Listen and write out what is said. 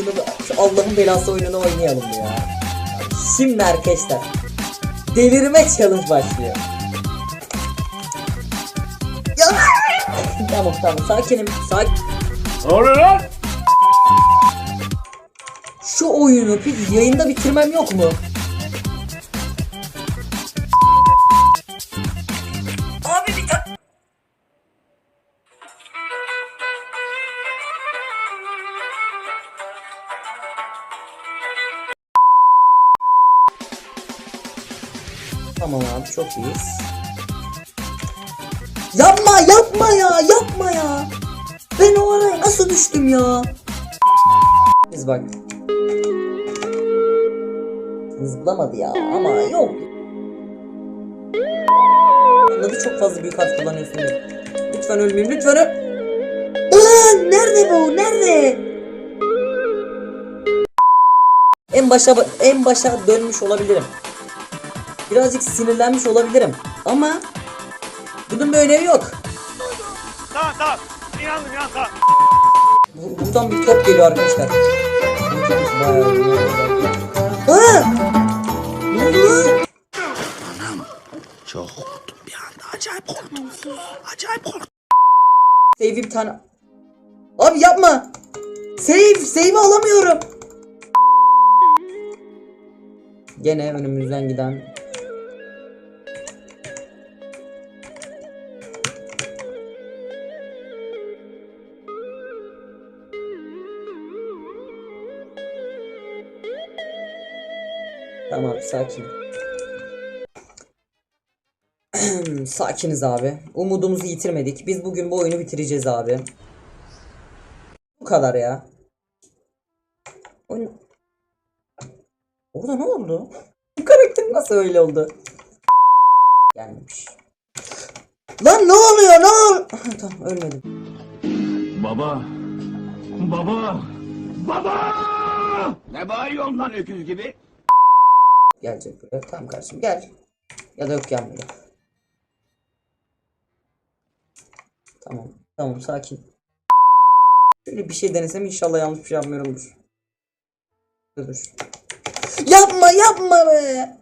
şunu şu Allah'ın belası oyununu oynayalım ya. Şimdi arkadaşlar delirme challenge başlıyor. Ya! tamam tamam sakinim sakin. Ne oluyor lan? Şu oyunu bir yayında bitirmem yok mu? Tamam abi çok iyiyiz. Yapma yapma ya yapma ya. Ben o araya nasıl düştüm ya? Biz bak. Zıplamadı ya ama yok. Anladı çok fazla büyük harf kullanıyorsun. Lütfen ölmeyeyim lütfen öl. Nerede bu? Nerede? En başa en başa dönmüş olabilirim. Birazcık sinirlenmiş olabilirim. Ama bunun bir önemi yok. Tamam tamam. İnandım inandım tamam. Bu- Buradan bir top geliyor arkadaşlar. Aa! Ne oldu? Çok korktum bir anda. Acayip korktum. Acayip korktum. Save'i bir tane... Abi yapma! Save! Save'i alamıyorum! Gene önümüzden giden... Tamam sakin. Sakiniz abi. Umudumuzu yitirmedik. Biz bugün bu oyunu bitireceğiz abi. Bu kadar ya. Oyun... Orada ne oldu? Bu karakter nasıl öyle oldu? Gelmemiş. Lan ne oluyor ne ol? Tamam ölmedim. Baba. Baba. Baba. Ne bağırıyorsun lan öküz gibi? Gelecek buraya. Tamam kardeşim gel. Ya da yok gelmiyor. Tamam. Tamam sakin. Şöyle bir şey denesem inşallah yanlış bir şey yapmıyorumdur. Dur dur. Yapma yapma be.